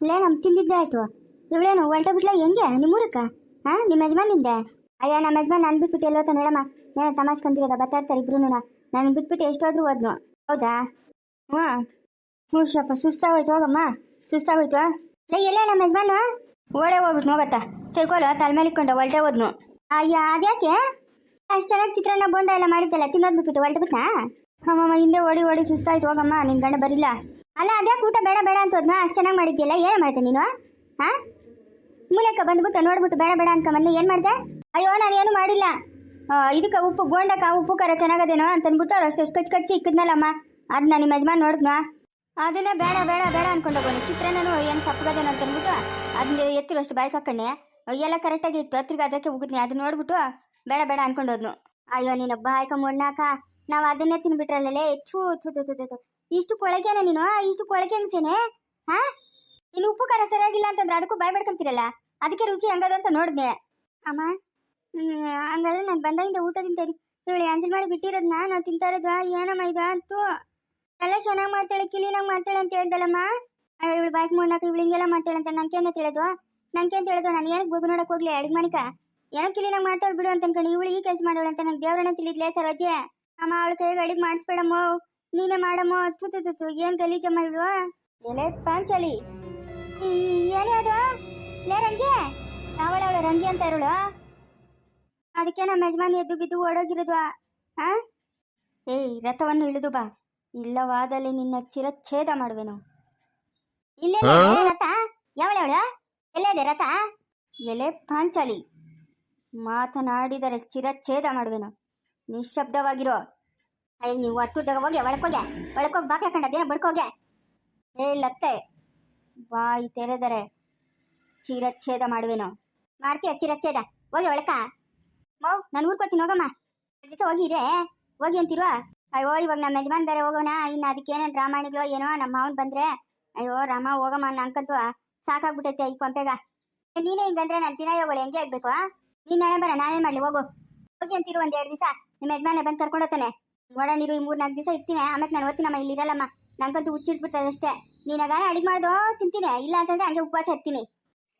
ಲೇ ನಮ್ಮ ತಿಂದಿದ್ದೆ ಆಯ್ತು. ಇವಳೇನು ಹೊಲ್ಟ ಬಿಟ್ಲ ಹೆಂಗೆ, ನಿಮ್ಮೂರಕ್ಕ? ಹಾ ನಿಮ್ಮ ಯಜಮಾನಿಂದೆ ಅಯ್ಯೋ ನಮ್ಮ ಯಜಮಾನ್ ನಾನು ಬಿಟ್ಬಿಟ್ಟು ಎಲ್ಲೋತಾನೆ ಹೇಳಮ್ಮ. ಏನೋ ತಮಾಷ್ಕೊಂತಿರೋದ ಬರ್ತಾ ಇರ್ತಾರೆ ಇಬ್ರು ನಾನು ಬಿಟ್ಬಿಟ್ಟು ಎಷ್ಟೋದ್ರೂ ಹೋದ್ನು. ಹೌದಾ? ಹಾಂ ಹ್ಞೂ ಶಪ್ಪ, ಸುಸ್ತಾಗೋಯ್ತು, ಹೋಗಮ್ಮ. ಸುಸ್ತಾಗೋಯ್ತು ಲೈ, ಎಲ್ಲ ನಮ್ಮ ಯಜಮಾನು? ಓಡೇ ಹೋಗ್ಬಿಟ್ಟು ಹೋಗತ್ತ. ಸೈಕೋಲು ತಲೆ ಮೇಲೆ ಇಕ್ಕೊಂಡ ಹೊಲ್ಟೆ ಹೋದ್ನು. ಅಯ್ಯ, ಅದ್ಯಾಕೆ? ಅಷ್ಟು ಚೆನ್ನಾಗಿ ಚಿತ್ರಾನ್ನ, ಬೋಂಡ ಎಲ್ಲ ಮಾಡಿದ್ದಲ್ಲ, ತಿನ್ನೋದು ಬಿಟ್ಬಿಟ್ಟು ಹೊಲ್ಟು ಬಿಟ್ನಾ? ಅಮ್ಮಮ್ಮ ಹಿಂದೆ ಓಡಿ ಓಡಿ ಸುಸ್ತಾಯ್ತು, ಹೋಗಮ್ಮ ನಿನ್ನ ಗಂಡ ಬರಿಲ್ಲ. ಅಲ್ಲ ಅದ್ಯಾಕೆ ಊಟ ಬೇಡ ಬೇಡ ಅಂತ ಹೋದ್ನಾ ಅಷ್ಟು ಚೆನ್ನಾಗಿ ಮಾಡಿದ್ಯಲ್ಲ ಏನು ಮಾಡ್ತೆ ನೀನು? ಹಾ ಮೂಲಕ ಬಂದ್ಬಿಟ್ಟು ನೋಡ್ಬಿಟ್ಟು ಬೇಡ ಬೇಡ ಅಂತ ಮೊನ್ನೆ ಏನು ಮಾಡಿದೆ? ಅಯ್ಯೋ ನಾನು ಏನು ಮಾಡಿಲ್ಲ. ಇದಕ್ಕೆ ಉಪ್ಪು ಗೋಂಡಕ್ಕ ಉಪ್ಪು ಖಾರ ಚೆನ್ನಾಗದೇನೋ ಅಂತ ಅಂದ್ಬಿಟ್ಟು ಅವ್ರು ಅಷ್ಟು ಕಚ್ಚಿ ಕಚ್ಚಿ ಇಕ್ಕಿದ್ನಲ್ಲಮ್ಮ. ಅದನ್ನ ನಿಮ್ಮ ಯಜಮಾನ್ ನೋಡಿದ್ನ? ಅದನ್ನೇ ಬೇಡ ಬೇಡ ಬೇಡ ಅನ್ಕೊಂಡು ಹೋಗೋಣ ಚಿತ್ರಾನ್ನೂ ಏನು ಸಪ್ಪಗದೇನೋ ಅಂತ ಅಂದ್ಬಿಟ್ಟು ಅದನ್ನ ಎತ್ತಿರು ಅಷ್ಟು ಬಾಯ್ಕ ಹಾಕೊಂಡೆ ಎಲ್ಲ ಕರೆಕ್ಟಾಗಿ ಇತ್ತು. ಹತ್ರಿಗೆ ಅದಕ್ಕೆ ಹೋಗಿದ್ನಿ ಅದನ್ನ ನೋಡ್ಬಿಟ್ಟು ಬೇಡ ಬೇಡ ಅನ್ಕೊಂಡು ಹೋದ್ನು ಅಯ್ಯೋ ನೀನು ಬಾಯ್ಕ ಮೊಣ್ಣಾಕ ನಾವು ಅದನ್ನೇ ತಿನ್ಬಿಟ್ರಲ್ಲೇ ಹೆಚ್ಚು ಥೂ, ಥೂ. ಇಷ್ಟು ಕೊಳಕೆನ ನೀನು? ಇಷ್ಟು ಕೊಳಕೆ ಅನ್ಸೇನೆ? ಹಾ? ನೀನು ಉಪ್ಪು ಖಾರ ಸರಿಯಾಗಿಲ್ಲ ಅಂತಂದ್ರೆ ಅದಕ್ಕೂ ಬಾಯ್ ಬಿಡ್ಕೊಂತೀರಲ್ಲ ಅದಕ್ಕೆ ರುಚಿ ಹಂಗದ ಅಂತ ನೋಡಿದೆ ಅಮ್ಮ ಹಂಗಾದ್ರೆ ನಾನು ಬಂದಾಗಿಂದ ಊಟ ತಿಂತೇನೆ ಇವಳು ಅಂಜಲ್ ಮಾಡಿ ಬಿಟ್ಟಿರೋದ್ನ? ನಾವು ತಿಂತಾ ಇರೋದು ಏನಮ್ಮ ಇದು ಅಂತೂ? ಎಲ್ಲ ಚೆನ್ನಾಗಿ ಮಾಡ್ತಾಳೆ, ಕ್ಲೀನಾಗಿ ಮಾಡ್ತಾಳೆ ಅಂತ ಹೇಳ್ದಲ್ಲಮ್ಮ? ಇವಳು ಬಾಯ್ಕ್ ಮಾಡಕ್ಕೆ ಇವಳು ಹಿಂಗೆಲ್ಲ ಮಾಡ್ತಾಳೆ ಅಂತ ನಂಗೇನೆ ತಿಳಿದು ನಂಗೆ ತಿಳಿದು ನಾನು ಏನಕ್ಕೆ ಬುಗ್ ನೋಡಕ್ ಹೋಗ್ಲಿ, ಅಡಿಗೆ ಮನಿಕ? ಏನೋ ಕ್ಲೀನಾಗಿ ಮಾಡ್ತಾಳೆ ಬಿಡು ಅಂತ ಅನ್ಕೊಂಡು. ಇವಳು ಈ ಕೆಲಸ ಮಾಡೋಳು ಅಂತ ನಂಗೆ ದೇವ್ರನ್ನ ತಿಳಿದ್ಲೇ ಸರೋಜೆ. ಅಮ್ಮ, ಅವಳು ಕೈಗೆ ಅಡಿಗೆ ಮಾಡಿಸ್ಬೇಡಮ್ಮ. ನೀನೇ ಮಾಡಮ್ಮ ಅದ್ಭುತ ತು ತು ತು ಏನ್ ಗಲೀಜಮ್ಮ ಇಲ್ವಾ? ಎಲೆ ಪಾಂಚಲಿ. ಏನೇ ಅದು? ಲೇ ರಂಗೆ ಅವಳ ಅವಳ ರಂಗಿ ಅಂತ ಇರೋಳು. ಅದಕ್ಕೆ ನಮ್ಮ ಯಜಮಾನಿ ಎದ್ದು ಬಿದ್ದು ಓಡೋಗಿರೋದು. ಹಾ ಏಯ್ ರಥವನ್ನು ಇಳಿದು ಬಾ. ಇಲ್ಲವಾದಲ್ಲಿ ನಿನ್ನ ಚಿರಚ್ಛೇದ ಮಾಡುವೆನು. ಇಲ್ಲೇ ರಥ? ಯಾವಳವಳ? ಎಲ್ಲೇ ಇದೆ ರಥ? ಎಲೆ ಪಾಂಚಲಿ. ಮಾತನಾಡಿದರೆ ಚಿರಚ್ಛೇದ ಮಾಡುವೆನು. ನಿಶ್ಶಬ್ದವಾಗಿರೋ. ಅಯ್ಯ ನೀವು ಒಟ್ಟುದಾಗ ಹೋಗಿ ಒಳಕೋಗೆ ಒಳಕೋಗಿ ಬಾಕ್ಲ ದಿನ ಬಡ್ಕೋಗೆ ಏ, ಲತ್ತೆ. ಬಾಯಿ ತೆರೆದರೆ ಚಿರಚ್ಛೇದ ಮಾಡುವೆನು. ಮಾಡ್ತೀಯ ಚಿರಚ್ಛೇದ? ಹೋಗಿ ಒಳಕ ಮೌ, ನಾನು ಊರ್ಕೊತೀನಿ ಹೋಗಮ್ಮ. ದಿವಸ ಹೋಗಿ ಇರೇ. ಹೋಗಿ ಅಂತಿರುವ. ಅಯ್ಯೋ, ಇವಾಗ ನಮ್ಮ ಯಜಮಾನ್ ಬೇರೆ ಹೋಗೋಣ ಇನ್ನು ಅದಕ್ಕೆ ಏನೇನು ರಾಮಾಯಣಗಳು ಏನೋ ನಮ್ಮ ಮಾವನ್ ಬಂದ್ರೆ. ಅಯ್ಯೋ, ರಾಮ, ಹೋಗಮ್ಮ ನಂಕಂತೂ ಸಾಕಾಗ್ಬಿಟ್ಟೈತೆ ಈ ಕೊಂಪೆಗ. ನೀನೇ ಹಿಂಗಂದ್ರೆ ನಾನು ದಿನ ಹೋಗೋಳು, ಹೆಂಗೆ ಆಗ್ಬೇಕು ನೀನ್ ನಾಳೆ ಬರ, ನಾನೇನ್ ಮಾಡಲಿ, ಹೋಗು. ಹೋಗಿ ಅಂತಿರು ಒಂದು ಎರಡು ದಿವಸ. ನಿಮ್ಮ ಯಜಮಾನೆ ಬಂದು ಕರ್ಕೊಂಡು ಹೋಗ್ತಾನೆ ನೋಡ ನೀರು ಈ ಮೂರ್ ನಾಲ್ಕು ದಿವಸ ಇರ್ತೀನಿ ಆಮೇಲೆ ನಾನು ಓದ್ತೀನಮ್ಮ ಇಲ್ಲಿ ಇರಲ್ಲಮ್ಮ ನಂಗಂತೂ ಹುಚ್ಚಿಟ್ಬಿಡ್ತಾರೆ ಅಷ್ಟೇ ನೀನಾಗ ಅಡಿಗೆ ಮಾಡ್ದೋ ತಿಂತೀನಿ ಇಲ್ಲ ಅಂತಂದ್ರೆ ಹಂಗೆ ಉಪವಾಸ ಇರ್ತೀನಿ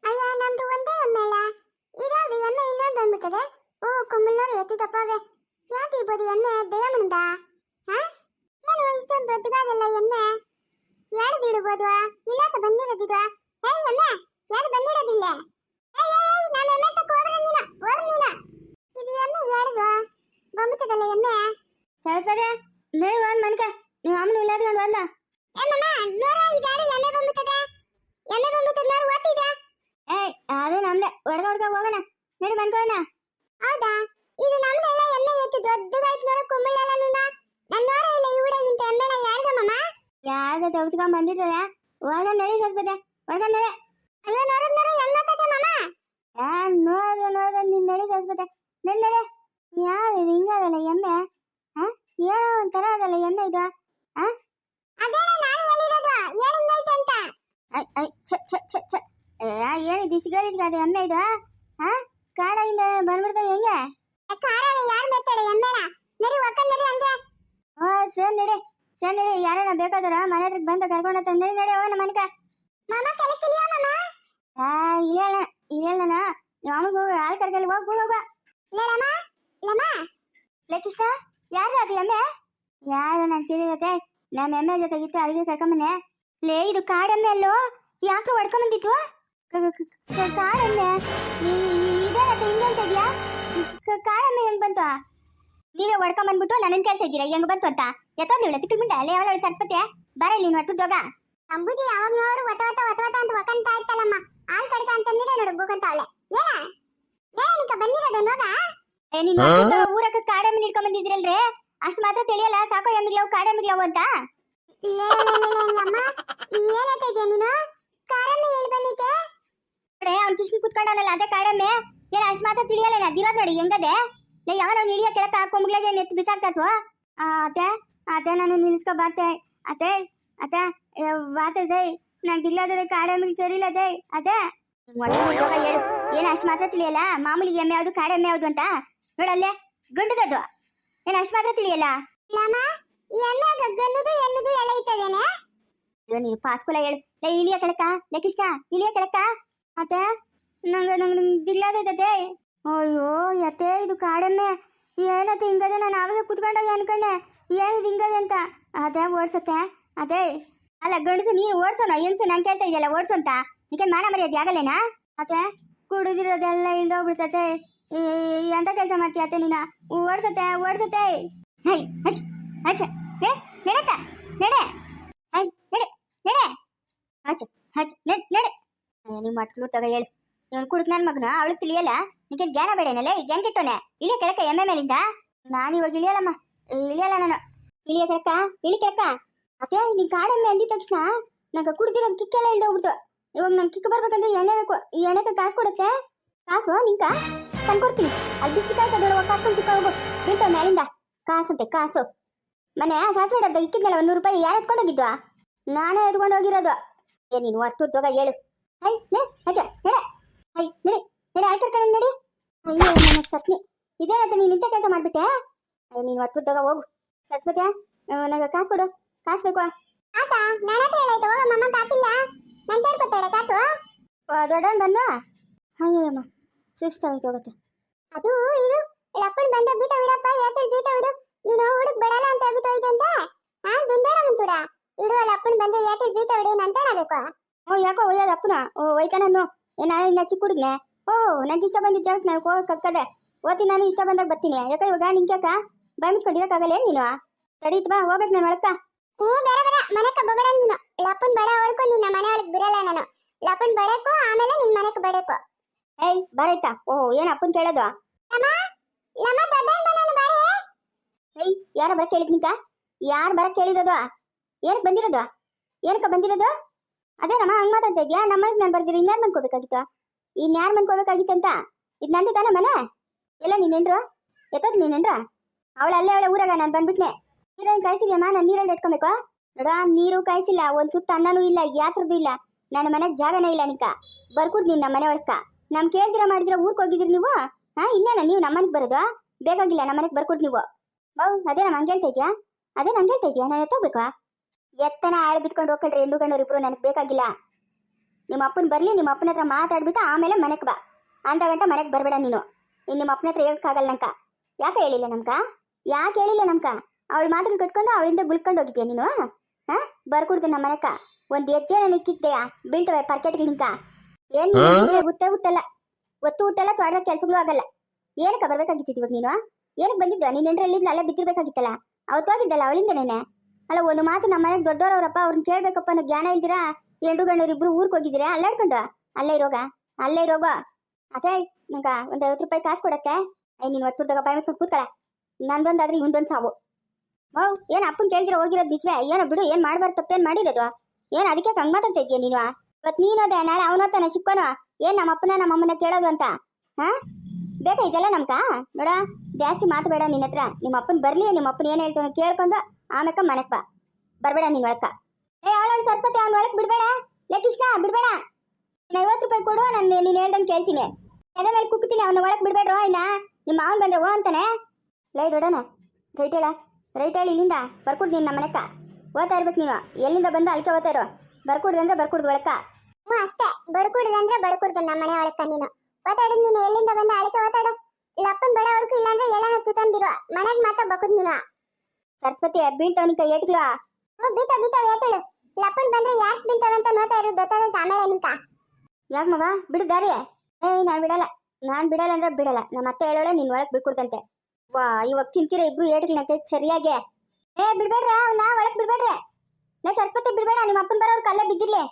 ಅಯ್ಯ ನಮ್ದು ಒಂದೇ ಎಮ್ಮೆ ಅಲ್ಲ ಇದಾದ ಎಮ್ಮೆ ಇನ್ನೊಂದು ಬಂದ್ಬಿಟ್ಟದೆ ಓ ಕುಮ್ಮಲ್ನವ್ರು ಎತ್ತಿದಪ್ಪವೆ ಯಾಕೆ ಇರ್ಬೋದು ಎಮ್ಮೆ ದಯಮಂದ ಹಾ ಏನು ಇಷ್ಟೊಂದು ದೊಡ್ಡದಾಗಲ್ಲ ಎಮ್ಮೆ ಯಾರು ಇಡ್ಬೋದು ಇಲ್ಲಾಕ ಬಂದಿರೋದಿದ ಏ ಎಮ್ಮೆ ಯಾರು ಬಂದಿರೋದಿಲ್ಲ ಏಯ್ ಏಯ್ ನಾನು ಎಮ್ಮೆ ತಕ್ಕ ಓಡ್ರ ನೀನ ಓಡ್ ನೀನ ಇದು ಎಮ್ಮೆ ಯಾರ್ದು ಬಂದ್ಬಿಟ್ಟದಲ್ಲ ಎಮ್ಮೆ ಸರಸ್ವತಿ ನಡಿ ಒಂದ್ ಮನ್ಕ ನೀವು ಅಮ್ಮನ ಇಲ್ಲಾದ್ಕೊಂಡು ಅಲ್ಲ ಏಮಮ್ಮ ನೋರ ಇದಾರು ಎಮ್ಮೆ ಬಂದ್ಬಿಟ್ಟದೆ ಎಮ್ಮೆ ಬಂದ್ಬಿಟ್ಟದ ನೋಡು ಓದ್ತಿದ್ದ ಏಯ್ ಅದು ನಮ್ದೆ ಹೊಡ್ಕ ಹೊಡ್ಕ ಹೋಗೋಣ ನಡಿ ಮನ್ಕೋಣ ಹೌದಾ ಇದು ನಮ್ದೆಲ್ಲ ಎಮ್ಮೆ ಎತ್ತು ದೊಡ್ಡದಾಯ್ತು ನೋಡ ಕುಂಬಳಲ್ಲ ನೀನ ನನ್ನ ನೋರ ಇಲ್ಲ ಇವಡಗಿಂತ ಎಮ್ಮೆನ ಯಾರ್ದಮ್ಮಮ್ಮ ಯಾರ್ದ ತಪ್ಸ್ಕೊಂಡ್ ಬಂದಿರ್ತದೆ ಒಳಗ ನಡಿ ಸರಸ್ವತಿ ಒಳಗ ನಡಿ ಅಯ್ಯೋ ನೋರದ್ ನೋರ ಹೆಂಗತ್ತತೆ ಮಮ್ಮ ಯಾ ನೋಡ್ದ ನೋಡ್ದ ನಿನ್ ನಡಿ ಸರಸ್ವತಿ ನಡಿ ನಡಿ ಯಾವ ಇದು ಹಿಂಗಾಗಲ್ಲ ಎಮ್ಮೆ ಹಾ ಏನೋ ಒಂಥರ ಅದಲ್ಲ ಎನ್ನ ಇದು? ಆ? ಅದೇನ ನಾನು ಹೇಳಿರೋದು ಏನ್ ಹಿಂಗೈತೆ ಅಂತ. ಐ ಐ ಛ ಛ ಛ ಛ. ಏ ಏನು ದಿಸಿಗಲಿಸ್ಗ ಅದು ಎಮ್ಮೆ ಇದು? ಹಾ ಕಾಡಾಗಿಂದ ಬಂದ್ಬಿಡ್ತ ಹೆಂಗೆ? ಯಾರು ಮೆತ್ತಾಳೆ ಎಮ್ಮೆನ ನಡಿ ಒಕ್ಕನ್ ಹಂಗೆ. ಓ ಸರ್ ನಡಿ ಸರ್ ನಡಿ ಯಾರನ್ನ ಬೇಕಾದ್ರ ಮನೆ ಹತ್ರಕ್ಕೆ ಬಂದು ಕರ್ಕೊಂಡು ಹೋಗ್ತಾನೆ ನಡಿ ನಡಿ ಹೋಗೋಣ ಮನಕ ಮಾಮ ಕಲೆ ಕಲಿಯೋ ಮಮ್ಮ ಆ ಇಲ್ಲ ಇಲ್ಲ ನಾನು. ನೀವು ಅಮ್ಮಗೆ ಹೋಗಿ ಹಾಲು ಕರ್ಕಲ್ಲಿ ಹೋಗಿ ಹೋಗ. ಲಮ್ಮ? ಲೆಕ್ಕಿಷ್ಟ ಯಾರು ಅದು ಎಮ್ಮೆ? ಯಾರು ನಂಗೆ ತಿಳಿದತೆ ನಮ್ಮ ಎಮ್ಮೆ ಜೊತೆಗಿತ್ತು ಅದಕ್ಕೆ ಕರ್ಕೊಂಬನೆ ಲೇ, ಇದು ಕಾಡೆಮ್ಮೆ ಅಲ್ಲೋ? ಯಾಕೆ ಹೊಡ್ಕೊಂಬಂದಿತ್ತು ಕಾಡೆಮ್ಮೆ ಹಿಂಗಂತ ಇದೆಯಾ ಕಾಡೆಮ್ಮೆ ಹೆಂಗ್ ಬಂತು? ನೀವೇ ಹೊಡ್ಕೊಂಬಂದ್ಬಿಟ್ಟು ನನ್ನ ಕೇಳ್ತಾ ಇದ್ದೀರಾ, ಹೆಂಗ್ ಬಂತು ಅಂತ? ಎತ್ತೋದು ಇವಳು ತಿಕ್ಕಿಬಿಟ್ಟೆ ಅಲ್ಲೇ ಅವಳು ಸರಸ್ವತಿ ಬರ ನೀನು ನೀನು ಒಟ್ಟುದೋಗ ಅಂಬುಜಿ ಯಾವಾಗ ನೋಡು, ಒತ್ತ ಒತ್ತ ಒತ್ತ ಒತ್ತ ಅಂತ ಒಕ್ಕಂತ ಇತ್ತಲ್ಲಮ್ಮ. ಆಳ್ ಕಡ್ಕ ಅಂತ ನೀಡೆ ನೋಡು ಬೂಕಂತಾವಳೆ ಏನ? ಏನಕ್ಕ ಬಂದಿರೋದು ನೋಗ ನೀನು ಊರಕ್ಕೆ ಕಾಡೆಮ್ಮಿ ಹಿಡ್ಕೊಂಡ್ ಬಂದಿದ್ರಲ್ರಿ ಅಷ್ಟು ಮಾತ್ರ ತಿಳಿಯಲ್ಲ ಸಾಕೋ ಎಮ್ಮಿಗ್ಲವು ಕಾಡೆಮ್ಮಿಗ್ಲವು ಅಂತ? ಅವ್ನ್ ಕಿಶ್ಮಿ ಕುತ್ಕೊಂಡವನಲ್ಲ ಅದೇ ಕಾಡಮ್ಮೆ ಏನ್ ಅಷ್ಟು ಮಾತ್ರ ತಿಳಿಯಲ್ಲ ನಾ ದಿರೋದ್ ನೋಡಿ ಹೆಂಗದೆ? ಲೇ ಯಾವ ಅವ್ನು ಇಳಿಯ ಕೆಳಕ ಹಾಕೊಂಬಗ್ಲಾಗೆ ಎತ್ತು ಬಿಸಾಕ್ತತ್ವ ಅತ್ತೆ ಅತ್ತೆ ನಾನು ನಿಲ್ಸ್ಕೊ ಬಾತೆ ಅತ್ತೆ. ಅತ್ತೆ ಬಾತದೆ ನಂಗೆ ಇಲ್ಲದ ಕಾಡೆಮ್ಮಿಗೆ ಸರಿಲ್ಲದೆ ಅದೇ. ಉದ್ಯೋಗ ಹೇಳು ಏನು ಅಷ್ಟು ಮಾತ್ರ ತಿಳಿಯಲ್ಲ ಮಾಮೂಲಿ ಎಮ್ಮೆ ಯಾವುದು ಕಾಡೆಮ್ಮೆ ಯಾವುದು ಅಂತ? ನೋಡಲ್ಲೇ ಗಂಡದದು. ಏನು ಅಷ್ಟು ಮಾತ್ರ ತಿಳಿಯಲ್ಲ? ಲಮ್ಮ ಈ ಗನ್ನುದು ಎನ್ನುದು ಎಲ್ಲ ಇರ್ತದೇನೆ ಅಯ್ಯೋ ನೀನು ಪಾಸ್ಕುಲ ಹೇಳು. ಲೈ ಇಳಿಯ ಕೆಳಕ. ಲೈ ಕೃಷ್ಣ ಇಳಿಯ ಕೆಳಕ. ಅತ್ತೆ ನಂಗೆ ನಂಗೆ ದಿಗ್ಲಾದೈತದೆ ಅಯ್ಯೋ ಯತ್ತೆ ಇದು ಕಾಡೆಮ್ಮೆ. ಏನತ್ತೆ ಹಿಂಗದೆ ನಾನು ಆವಾಗ ಕುತ್ಕೊಂಡಾಗ ಅನ್ಕೊಂಡೆ. ಏನಿದು ಹಿಂಗದೆ ಅಂತ. ಅದೇ ಓಡ್ಸತ್ತೆ. ಅದೇ. ಅಲ್ಲ ಗಂಡಸು ನೀನು ಓಡ್ಸೋಣ. ಹೆಂಗ್ಸು ನಾನು ಕೇಳ್ತಾ ಇದೆಯಲ್ಲ ಓಡ್ಸು ಅಂತ. ನಿಕ್ಕೆ ಮಾನ ಮರ್ಯಾದೆ ಆಗಲ್ಲೇನಾ? ಅತ್ತೆ ಕುಡಿದಿರೋದೆಲ್ಲ ಇಲ್ದೋಗ್ಬಿಡ್ತತೆ. ಎಂತ ಕೆಲಸ ಮಾಡ್ತೀಯ ಅತ್ತೆ ನೀನ? ಓಡ್ಸತ್ತೆ ಓಡ್ಸತ್ತೆ. ಹೈ ಹಚ್ ಹಚ್ ನಡೆ ನಡೆತ ನಡೆ. ಹೈ ನಡೆ ಹಚ್ ಹಚ್ ನಿಮ್ಮ ಮಕ್ಕಳು ತಗ ಹೇಳು. ಇವನು ಕುಡುಕ್ ನನ್ನ ಮಗನ, ಅವಳು ತಿಳಿಯಲ್ಲ? ನಿಮಗೆ ಜ್ಞಾನ ಬೇಡನಲ್ಲ? ಈಗ ಹೆಂಗ್ ಇಟ್ಟೋನೆ ಇಳಿಯ ಕೆಳಕ ಎಮ್ಮೆ ಮೇಲಿಂದ ನಾನು ಇವಾಗ ಇಳಿಯಲ್ಲಮ್ಮ. ಇಳಿಯಲ್ಲ ನಾನು. ಇಳಿಯ ಕೆಳಕ ಇಳಿ ಕೆಳಕ ಅತ್ತೆ, ನೀನ್ ಕಾಡಮ್ಮೆ ಅಂದಿದ ತಕ್ಷಣ ನಂಗೆ ಕುಡ್ದಿರೋದು ಕಿಕ್ಕೆಲ್ಲ ಇಳ್ದೋಗ್ಬಿಡ್ತು. ಇವಾಗ ನಂಗೆ ಕಿಕ್ ಬರ್ಬೇಕಂದ್ರೆ ಎಣ್ಣೆ ಬೇಕು. ಈ ಎಣ್ಣೆಗೆ ಕಾಸು ಕೊಡುತ್ತೆ? ಕಾಸು ನಿಂಕ ತಂದ್ಕೊಡ್ತೀನಿ ಅಲ್ಲಿ ಬಿಸಿಕಾಯ್ತ ಬೇಡವ ಕಾಸ್ಕೊಂಡು ಬೀಳ್ತಾವ ಮೇಲಿಂದ ಕಾಸಂತೆ ಕಾಸು ಮನೆ ಸಾಸಿವೆ ಡಬ್ಬ ಇಕ್ಕಿದ್ನಲ್ಲ ಒಂದು ನೂರು ರೂಪಾಯಿ ಯಾರು ಎತ್ಕೊಂಡೋಗಿದ್ವಾ ನಾನೇ ಎತ್ಕೊಂಡು ಹೋಗಿರೋದು. ಏ ನೀನು ಒಟ್ಟು ತೋಗ ಹೇಳು. ಹೈ ನೇ ಅಜ್ಜ ನಡೆ. ಹೈ ನಡಿ ನಡೆ ಆಯ್ತು ಕಡೆ ನಡಿ. ಅಯ್ಯೋ ನನ್ನ ಸತ್ನಿ. ಇದೇನಂತ ನೀನು ಇಂಥ ಕೆಲಸ ಮಾಡ್ಬಿಟ್ಟೆ? ಅಯ್ಯ ನೀನು ಒಟ್ಟು ತೋಗ ಹೋಗು. ಸರಸ್ವತಿ ನನಗೆ ಕಾಸು ಕೊಡು. ಕಾಸು ಬೇಕು ಆತ ನನ್ನ ಹತ್ರ ಹೇಳಾಯ್ತು ಹೋಗ ಮಮ್ಮ ಕಾತಿಲ್ಲ ನಾನು ಕೇಳ್ಕೊತಾಳೆ ಕಾತು ದೊಡ್ಡವನ್ ಬಂದು ಅಯ್ಯೋ ಸುಸ್ತಾಗಿ ಹೋಗುತ್ತೆ ಅದು ಇರು ಲಪ್ಪನ್ ಬಂದ ಬೀತ ಬಿಡಪ್ಪ ಎತ್ತಲ್ ಬೀತ ಬಿಡು. ನೀನು ಹುಡುಕ್ ಬಿಡಲ್ಲ ಅಂತ ಹೇಳ್ಬಿಟ್ಟು ಅಂತ? ಹಾ ದುಂದಾಡ ಮುಂತುಡ ಇಡು ಲಪ್ಪನ್ ಬಂದ ಎತ್ತಲ್ ಬೀತ ಬಿಡು ಅಂತ ಬೇಕು ಓ ಯಾಕೋ ಒಯ್ಯೋದು ಅಪ್ಪನ? ಓ ಒಯ್ತಾನು ಏ ನಾನು ಇನ್ನ ಚಿಕ್ಕ ಹುಡುಗ್ನೆ? ಓ ನಂಗೆ ಇಷ್ಟ ಬಂದಿದ್ದ ಜಾಗಕ್ಕೆ ನಾನು ಹೋಗಕ್ಕೆ ಕಕ್ಕದೆ ಓದ್ತಿ ನಾನು ಇಷ್ಟ ಬಂದಾಗ ಬರ್ತೀನಿ. ಯಾಕೆ ಇವಾಗ ನಿಂಕ್ಯಾಕ ಬಾಯ್ ಮುಚ್ಕೊಂಡಿರಕ್ಕಾಗಲ್ಲ ನೀನು? ತಡೀತ್ ಬಾ ಹೋಗ್ಬೇಕು ನಾನು ಒಳಕ್ಕ. ಹ್ಞೂ ಬೇರೆ ಬೇರೆ ಮನೆಕ ಬಗಡ ನೀನು. ಲಪ್ಪನ್ ಬಡ ಹೊಡ್ಕೊ ನಿನ್ನ ಮನೆ ಒಳಗೆ ಬಿಡಲ್ಲ ನಾನು. ಲಪ್ಪನ್ ಬಡಕು ಆಮೇಲೆ ನಿನ್ನ ಮನೆಗೆ ಬಡಕು ಏಯ್ ಬರೈತಾ? ಓ ಏನು ಅಪ್ಪನ್ ಕೇಳೋದು? ನಮ್ಮ ಏಯ್ ಯಾರ ಬರ ಕೇಳಿದ್ ನಿಂತ ಯಾರು ಬರ ಕೇಳಿರೋದು? ಏನಕ್ಕೆ ಬಂದಿರೋದು? ಏನಕ್ಕೆ ಬಂದಿರೋದು? ಅದೇನಮ್ಮ ಹಂಗ ಮಾತಾಡ್ತಾ ಇದ್ಯಾ? ನಮ್ಮ ನಾನು ಬರ್ದಿರಿ ಇನ್ಯಾರು ಮನ್ಕೋಬೇಕಾಗಿತ್ತು? ಇನ್ಯಾರು ಮನ್ಕೋಬೇಕಾಗಿತ್ತು ಅಂತ? ಇದ್ ನಂದು ತಾನೇ ಮನೆ? ಎಲ್ಲ ನೀನೇನ್ರು ಎತ್ತದ್ ನೀನೇನ್ರ ಅವಳು ಅಲ್ಲೇ ಅವಳೆ ಊರಾಗ ನಾನು ಬಂದ್ಬಿಟ್ನೆ. ನೀರಲ್ಲಿ ಕಾಯಿಸಿದ್ಯಮ್ಮ ನಾನು ನೀರಲ್ಲಿ ಇಟ್ಕೊಬೇಕು ನೋಡ ನೀರು ಕಾಯಿಸಿಲ್ಲ ಒಂದು ತುತ್ತ ಅನ್ನನೂ ಇಲ್ಲ ಯಾತ್ರದ್ದು ಇಲ್ಲ. ನನ್ನ ಮನೆಗೆ ಜಾಗನೇ ಇಲ್ಲ ನಿಕ್ಕ ಬರ್ಕೊಡ್ ನೀನ್ ನಮ್ಮ ಮನೆ ಒಳಕ ನಮ್ ಕೇಳ್ದಿರ ಮಾಡಿದ್ರ ಊರ್ಕ್ ಹೋಗಿದ್ರಿ ನೀವು? ಹಾ ಇನ್ನೇನ ನೀವು ನಮ್ಮನ್ಗ್ ಬರೋದಾ? ಬೇಕಾಗಿಲ್ಲ ನಮ್ಮ ಮನೆಗೆ ಬರ್ಕೊಡ್ ನೀವು. ಬೌ ಅದೇ ನಮ್ಮ ಹಂಗೆ ಅದೇ ನಂಗೆ ಹೇಳ್ತಾ ಇದ್ಯಾ? ನಾನು ಎತ್ತೋಗ್ಬೇಕಾ ಎತ್ತನ ಆಳು ಬಿತ್ಕೊಂಡು ಹೋಗ್ಕೊಂಡ್ರೆ ಹೆಣ್ಣು ಗಂಡವ್ರು ಇಬ್ರು ನನಗೆ ಬೇಕಾಗಿಲ್ಲ. ನಿಮ್ಮ ಅಪ್ಪನ ಬರಲಿ ನಿಮ್ಮ ಅಪ್ಪನ ಹತ್ರ ಮಾತಾಡ್ಬಿಟ್ಟು ಆಮೇಲೆ ಮನೆಗ್ ಬಾ. ಅಂತ ಗಂಟ ಮನೆಗೆ ಬರಬೇಡ ನೀನು. ಇನ್ನು ನಿಮ್ಮ ಅಪ್ಪನ ಹತ್ರ ಹೇಳಕ್ಕಾಗಲ್ಲ ನಂಕ. ಯಾಕೆ ಹೇಳಿಲ್ಲ ನಮ್ಕ ಯಾಕೆ ಹೇಳಿಲ್ಲ ನಮ್ಕ ಅವಳ ಮಾತ್ರ ಕಟ್ಕೊಂಡು ಅವಳಿಂದ ಗುಳ್ಕೊಂಡು ಹೋಗಿದ್ಯಾ ನೀನು, ಹಾ? ಬರ್ಕೊಡ್ತೀನಿ ನಮ್ಮ ಮನೆಕ. ಒಂದು ಹೆಜ್ಜೆ ನಾನು ಇಕ್ಕಿದ್ದೆಯಾ ಬೀಳ್ತವೆ ಪಾರ್ಕೆಟ್ಗೆ ನಿಂಕ. ಏನ್ ಗೊತ್ತೇ ಹುಟ್ಟಲ್ಲ? ಒತ್ತು ಹುಟ್ಟಲ್ಲ ತೋಟದ ಕೆಲ್ಸಗಳು ಆಗಲ್ಲ. ಏನಕ್ಕ ಬರ್ಬೇಕಾಗಿತ್ತು ಇವಾಗ ನೀನು? ಏನಕ್ಕೆ ಬಂದಿದ್ದ ನೀನ್ ಎಂಟ್ರಲ್ಲಿದ್ಲ ಅಲ್ಲೇ ಬಿದ್ದಿರ್ಬೇಕಾಗಿತ್ತಲ್ಲ? ಅವತ್ತು ಹೋಗಿದ್ದಲ್ಲ ಅವಳಿಂದನೇನೆ ಅಲ್ಲ ಒಂದು ಮಾತು ನಮ್ಮ ಮನೆಗೆ ದೊಡ್ಡವರವರಪ್ಪ ಅವ್ರನ್ನ ಕೇಳ್ಬೇಕಪ್ಪ ಅನ್ನೋ ಜ್ಞಾನ ಇಲ್ದಿರಾ? ಎಂಟು ಗಂಡರು ಇಬ್ರು ಊರಿಗೆ ಹೋಗಿದ್ದೀರಾ? ಅಲ್ಲಾಡ್ಕೊಂಡು ಅಲ್ಲೇ ಇರೋಗ? ಅಲ್ಲೇ ಇರೋಗ? ಅದೇ ನಂಗ ಒಂದು ಐವತ್ತು ರೂಪಾಯಿ ಕಾಸು ಕೊಡಕ್ಕೆ ಐ ನೀನು ಒಟ್ಟು ಬಾಯ್ ಮುಚ್ಕೊಂಡು ಕೂತ್ಕೊಳ. ನಂದೊಂದಾದ್ರೆ ಇವೊಂದೊಂದು ಸಾವು. ಓ ಏನು ಅಪ್ಪನ್ ಕೇಳ್ದಿರ ಹೋಗಿರೋದು ನಿಜವೇ? ಏನೋ ಬಿಡು ಏನು ಮಾಡ್ಬಾರ್ದು ತಪ್ಪೇನ್ ಮಾಡಿರೋದು? ಏನು ಅದಕ್ಕೆ ಹಂಗೆ ಮಾತಾಡ್ತಾ ಇದೀಯ ನೀನು? ಇವತ್ತು ನೀನೋದೆ ನಾಳೆ ಅವನೋತಾನೆ ಸಿಕ್ಕೋನು ಏನ್ ನಮ್ಮ ಅಪ್ಪನ, ನಮ್ಮ ಅಮ್ಮನ ಕೇಳೋದು ಅಂತ? ಹಾ? ಬೇಕಾ ಇದೆಲ್ಲ ನಮ್ಕ? ನೋಡ, ಜಾಸ್ತಿ ಮಾತು ಬೇಡ ನಿನ್ನ ಹತ್ರ. ನಿಮ್ಮ ಅಪ್ಪನ ಬರ್ಲಿ, ನಿಮ್ಮ ಅಪ್ಪನ ಏನು ಹೇಳ್ತಾನೆ ಕೇಳ್ಕೊಂಡು ಆಮೇಲೆ ಮನೆಗೆ ಬಾ. ಬರಬೇಡ ನೀನು ಒಳಕ. ಏ, ಅವಳೊಂದು ಸರಸ್ವತಿ ಅವ್ನ ಒಳಕ್ ಬಿಡಬೇಡ. ಲೇ, ಕೃಷ್ಣ, ಬಿಡಬೇಡ. ನೀನು ಐವತ್ತು ರೂಪಾಯಿ ಕೊಡು, ನಾನು ನೀನು ಹೇಳ್ದಂಗೆ ಕೇಳ್ತೀನಿ. ಎದೆ ಮೇಲೆ ಕುಕ್ತೀನಿ ಅವನ ಒಳಗೆ ಬಿಡಬೇಡ್ರೋ ಇನ್ನ? ನಿಮ್ಮ ಮಾವನ್ ಬಂದ್ರೆ ಓ ಅಂತಾನೆ? ಲೈ ದೊಡನ ರೈಟ್ ಹೇಳ. ರೈಟ್ ಹೇಳಿ, ಇಲ್ಲಿಂದ ಬರ್ಕೊಡ್ ನೀನು ನಮ್ಮ ಮನೆಕ. ಓದ್ತಾ ಇರ್ಬೇಕು ನೀನು. ಎಲ್ಲಿಂದ ಬಂದ ಅಲ್ಕೆ ಓದ್ತಾ ಇರೋ? ಬರ್ಕೊಡ್ದಂದ್ರೆ ಬರ್ಕೊಡ್ದು ಒಳಕ. ಹ್ಞೂ ಅಷ್ಟೇ. ಬಡ್ಕುಡ್ದಂದ್ರೆ ಬಡ್ಕುಡ್ದು ನಮ್ಮ ಮನೆ ಒಳಗೆ ನೀನು ಓತಾಡು ನೀನು ಎಲ್ಲಿಂದ ಬಂದ ಅಳಿಕೆ ಓತಾಡು ಲಪ್ಪನ್ ಬಡ ಹೊಡ್ಕು ಇಲ್ಲಾಂದ್ರೆ ಎಲ್ಲಾನ ತುತಂದಿರು ಮನೆಗೆ ಮಾತ್ರ ಬಕ್ಕುದ್ ನೀನು. ಸರಸ್ವತಿ ಬೀಳ್ತಾವನಿಕ ಏಟ್ಗಳು. ಹ್ಞೂ ಬೀತ ಬೀತಾವ ಏತಳು. ಲಪ್ಪನ್ ಬಂದ್ರೆ ಯಾಕೆ ಬೀಳ್ತಾವಂತ ಅಂತ ನೋಡ್ತಾ ಇರೋದು ಗೊತ್ತಾದಂತ ಆಮೇಲೆ ನಿಂಕ ಯಾಕೆ ಮವ? ಬಿಡು ದಾರಿ ಏಯ್ ನಾನು ಬಿಡಲ್ಲ. ನಾನು ಬಿಡಲ್ಲ ಅಂದ್ರೆ ಬಿಡಲ್ಲ. ನಮ್ಮ ಅತ್ತೆ ಹೇಳೋಳೆ ನಿನ್ನ ಒಳಗೆ ಬಿಡ್ಕೊಡ್ತಂತೆ ವಾ ಇವಾಗ ತಿಂತೀರ ಇಬ್ರು ಏಟ್ಗಳಂತೆ ಸರಿಯಾಗಿ. ಏ ಬಿಡ್ಬೇಡ್ರ ನಾ ಒಳಗೆ ಬಿಡ್ಬೇಡ್ರೆ. ನಾ ಸರಸ್ವತಿ ಬಿಡ್ಬೇಡ ನಿಮ್ಮ ಅಪ್ಪನ ಬರೋರು ಕಲ್ಲೇ ಬಿದ್ದಿರ್ಲಿ.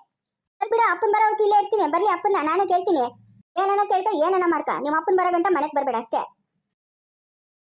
ಬಿಡು, ಅಪ್ಪನ ಬರೋಕೆ ಇಲ್ಲೇ ಇರ್ತೀನಿ. ಬರ್ಲಿ ಅಪ್ಪನ ನಾನೇ ಕೇಳ್ತೀನಿ. ಏನನ್ನ ಕೇಳ್ತಾ ಏನನ್ನ ಮಾಡ್ಕ. ನಿಮ್ಮ ಅಪ್ಪನ ಬರೋ ಗಂಟ ಮನೆಗೆ ಬರಬೇಡ ಅಷ್ಟೇ.